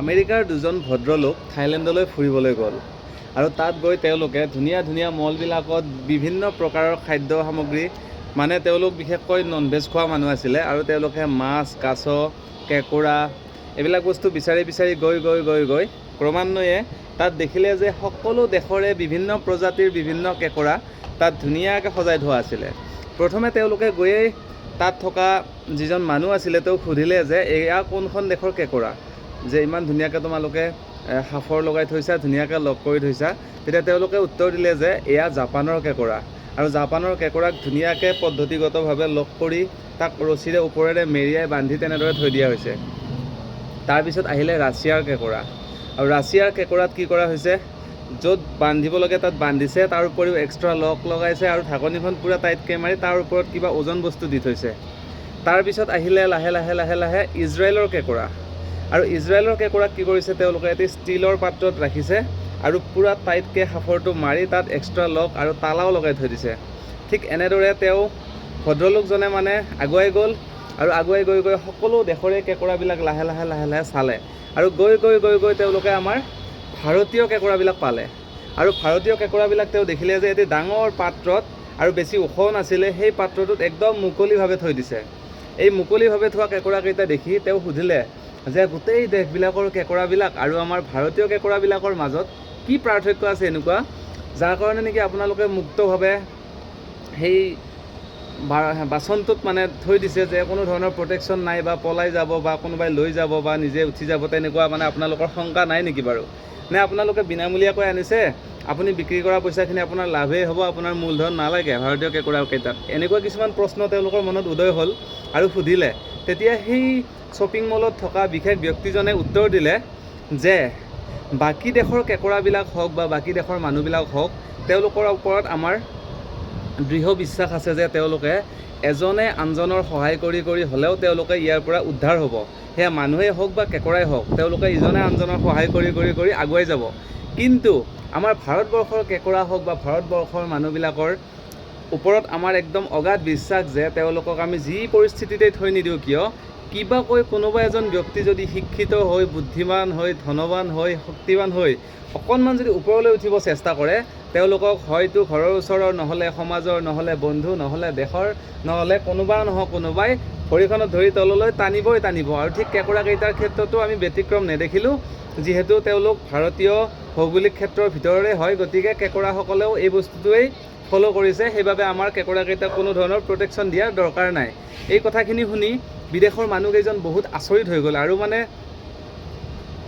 আমেৰিকাৰ দুজন ভদ্ৰলোক থাইলেণ্ডলৈ ফুৰিবলৈ গ'ল আৰু তাত গৈ তেওঁলোকে ধুনীয়া ধুনীয়া মলবিলাকত বিভিন্ন প্ৰকাৰৰ খাদ্য সামগ্ৰী মানে তেওঁলোক বিশেষকৈ নন ভেজ খোৱা মানুহ আছিলে আৰু তেওঁলোকে মাছ, কাছ, কেঁকোৰা এইবিলাক বস্তু বিচাৰি বিচাৰি গৈ গৈ গৈ গৈ ক্ৰমান্বয়ে তাত দেখিলে যে সকলো দেশৰে বিভিন্ন প্ৰজাতিৰ বিভিন্ন কেঁকোৰা তাত ধুনীয়াকৈ সজাই থোৱা আছিলে। প্ৰথমে তেওঁলোকে গৈয়ে তাত থকা যিজন মানুহ আছিলে তেওঁক সুধিলে যে, এয়া কোনখন দেশৰ কেঁকোৰা? যে ইমান ধুনীয়াকৈ তোমালোকে সাফৰ লগাই থৈছা, ধুনীয়াকৈ লগ কৰি থৈছা, তেতিয়া তেওঁলোকে উত্তৰ দিলে যে এয়া জাপানৰ কেঁকোৰা। আৰু জাপানৰ কেঁকোৰাক ধুনীয়াকৈ পদ্ধতিগতভাৱে লগ কৰি তাক ৰছীৰে ওপৰেৰে মেৰিয়াই বান্ধি তেনেদৰে থৈ দিয়া হৈছে। তাৰপিছত আহিলে ৰাছিয়াৰ কেঁকোৰা। আৰু ৰাছিয়াৰ কেঁকোৰাত কি কৰা হৈছে, য'ত বান্ধিব লাগে তাত বান্ধিছে, তাৰ উপৰিও এক্সট্ৰা লক লগাইছে আৰু ঢাকনিখন পূৰা টাইটকৈ মাৰি তাৰ ওপৰত কিবা ওজন বস্তু দি থৈছে। তাৰপিছত আহিলে লাহে লাহে লাহে লাহে ইজৰাইলৰ কেঁকোৰা। আৰু ইজৰাইলৰ কেঁকোৰাক কি কৰিছে, তেওঁলোকে এটি ষ্টীলৰ পাত্ৰত ৰাখিছে আৰু পূৰা টাইটকৈ সাফৰটো মাৰি তাত এক্সট্ৰা লক আৰু তালাও লগাই থৈ দিছে। ঠিক এনেদৰে তেওঁ ভদ্ৰলোকজনে মানে আগুৱাই গ'ল আৰু আগুৱাই গৈ গৈ সকলো দেশৰে কেঁকোৰাবিলাক লাহে লাহে লাহে লাহে চালে আৰু গৈ গৈ গৈ গৈ তেওঁলোকে আমাৰ ভাৰতীয় কেঁকোৰাবিলাক পালে। আৰু ভাৰতীয় কেঁকোৰাবিলাক তেওঁ দেখিলে যে এটি ডাঙৰ পাত্ৰত আৰু বেছি ওখও নাছিলে, সেই পাত্ৰটোত একদম মুকলিভাৱে থৈ দিছে। এই মুকলিভাৱে থোৱা কেঁকোৰাকেইটা দেখি তেওঁ সুধিলে যে গোটেই দেশবিলাকৰ কেঁকোৰাবিলাক আৰু আমাৰ ভাৰতীয় কেঁকোৰাবিলাকৰ মাজত কি পাৰ্থক্য আছে এনেকুৱা? যাৰ কাৰণে নেকি আপোনালোকে মুক্তভাৱে সেই বাচনটোত মানে থৈ দিছে যে কোনো ধৰণৰ প্ৰটেকশ্যন নাই বা পলাই যাব বা কোনোবাই লৈ যাব বা নিজে উঠি যাব, তেনেকুৱা মানে আপোনালোকৰ শংকা নাই নেকি বাৰু? নে আপোনালোকে বিনামূলীয়াকৈ আনিছে আপুনি বিক্ৰী কৰা পইচাখিনি আপোনাৰ লাভেই হ'ব আপোনাৰ মূলধন নালাগে ভাৰতীয় কেঁকোৰাকেইটাত এনেকুৱা কিছুমান প্ৰশ্ন তেওঁলোকৰ মনত উদয় হ'ল আৰু সুধিলে। তেতিয়া সেই শ্বপিং মলত থকা বিশেষ ব্যক্তিজনে উত্তৰ দিলে যে বাকী দেশৰ কেঁকোৰাবিলাক হওক বা বাকী দেশৰ মানুহবিলাক হওক তেওঁলোকৰ ওপৰত আমাৰ দৃঢ় বিশ্বাস আছে যে তেওঁলোকে এজনে আনজনৰ সহায় কৰি কৰি হ'লেও তেওঁলোকে ইয়াৰ পৰা উদ্ধাৰ হ'ব। সেয়া মানুহেই হওক বা কেঁকোৰাই হওক, তেওঁলোকে ইজনে আনজনৰ সহায় কৰি কৰি কৰি আগুৱাই যাব। কিন্তু আমাৰ ভাৰতবৰ্ষৰ কেঁকোৰা হওক বা ভাৰতবৰ্ষৰ মানুহবিলাকৰ ওপৰত আমাৰ একদম অগাধ বিশ্বাস যে তেওঁলোকক আমি যি পৰিস্থিতিতেই থৈ নিদিওঁ কিয়, কিবাকৈ কোনোবা এজন ব্যক্তি যদি শিক্ষিত হৈ, বুদ্ধিমান হৈ, ধনৱান হৈ, শক্তিৱান হৈ অকণমান যদি ওপৰলৈ উঠিব চেষ্টা কৰে তেওঁলোকক হয়তো ঘৰৰ ওচৰৰ নহ'লে সমাজৰ, নহ'লে বন্ধু, নহ'লে দেশৰ, নহ'লে কোনোবা নহয় কোনোবাই ভৰিখনত ধৰি তললৈ টানিবই টানিব। আৰু ঠিক কেঁকোৰাকেইটাৰ ক্ষেত্ৰতো আমি ব্যতিক্ৰম নেদেখিলোঁ, যিহেতু তেওঁলোক ভাৰতীয় ভৌগোলিক ক্ষেত্ৰৰ ভিতৰৰে হয়। গতিকে কেঁকোৰাসকলেও এই বস্তুটোৱেই ফ'ল' কৰিছে। সেইবাবে আমাৰ কেঁকোৰাকেইটাক কোনো ধৰণৰ প্ৰটেকশ্যন দিয়াৰ দৰকাৰ নাই। এই কথাখিনি শুনি বিদেশৰ মানুহকেইজন বহুত আচৰিত হৈ গ'ল। আৰু মানে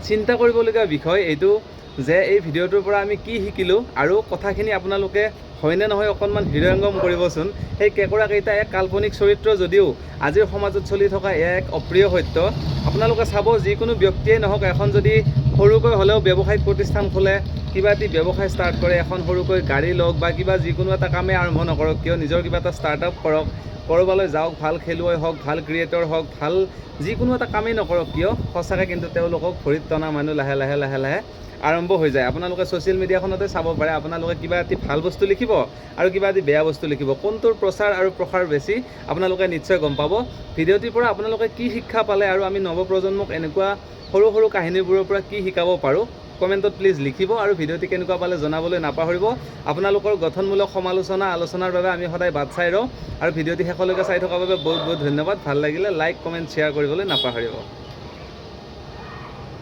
চিন্তা কৰিবলগীয়া বিষয় এইটো যে এই ভিডিঅ'টোৰ পৰা আমি কি শিকিলোঁ আৰু কথাখিনি আপোনালোকে হয়নে নহয় অকণমান হৃদয়ংগম কৰিবচোন। সেই কেঁকোৰাকেইটা এক কাল্পনিক চৰিত্ৰ যদিও আজিৰ সমাজত চলি থকা এক অপ্ৰিয় সত্য, আপোনালোকে চাব যিকোনো ব্যক্তিয়েই নহওক এখন যদি সৰুকৈ হ'লেও ব্যৱসায়িক প্ৰতিষ্ঠান খোলে, কিবা এটি ব্যৱসায় ষ্টাৰ্ট কৰে, এখন সৰুকৈ গাড়ী লওক বা কিবা যিকোনো এটা কামেই আৰম্ভ নকৰক, কিয় নিজৰ কিবা এটা ষ্টাৰ্টআপ কৰক, ক'ৰবালৈ যাওক, ভালো খেলুৱৈ হওক, ভালো ক্ৰিয়েটৰ হওক, ভালো যিকোনো এটা কামেই নকৰক, কিয়? সঁচাকৈ কিন্তু তেওঁলোকক ভৰিত টনা মানুহ লাহে লাহে লাহে লাহে আৰম্ভ হৈ যায়। আপোনালোকে ছ'চিয়েল মিডিয়াখনতে চাব পাৰে। আপোনালোকে কিবা এটি ভালো বস্তু লিখিব আৰু কিবা এটি বেয়া বস্তু লিখিব। কোনটোৰ প্ৰচাৰ আৰু প্ৰসাৰ বেছি, আপোনালোকে নিশ্চয় গম পাব। ভিডিঅ'টিৰ পৰা আপোনালোকে কি শিক্ষা পালে আৰু আমি নৱপ্ৰজন্মক এনেকুৱা সৰু সৰু কাহিনীবোৰৰ পৰা কি শিকাব পাৰোঁ, কমেণ্টত প্লিজ লিখিব আৰু ভিডিঅ'টি কেনেকুৱা পালে জনাবলৈ নাপাহৰিব। আপোনালোকৰ গঠনমূলক সমালোচনা, আলোচনাৰ বাবে আমি সদায় বাট চাই ৰওঁ। আৰু ভিডিঅ'টি শেষলৈকে চাই থকাৰ বাবে বহুত বহুত ধন্যবাদ। ভালো লাগিলে লাইক কমেণ্ট শ্বেয়াৰ কৰিবলৈ নাপাহৰিব।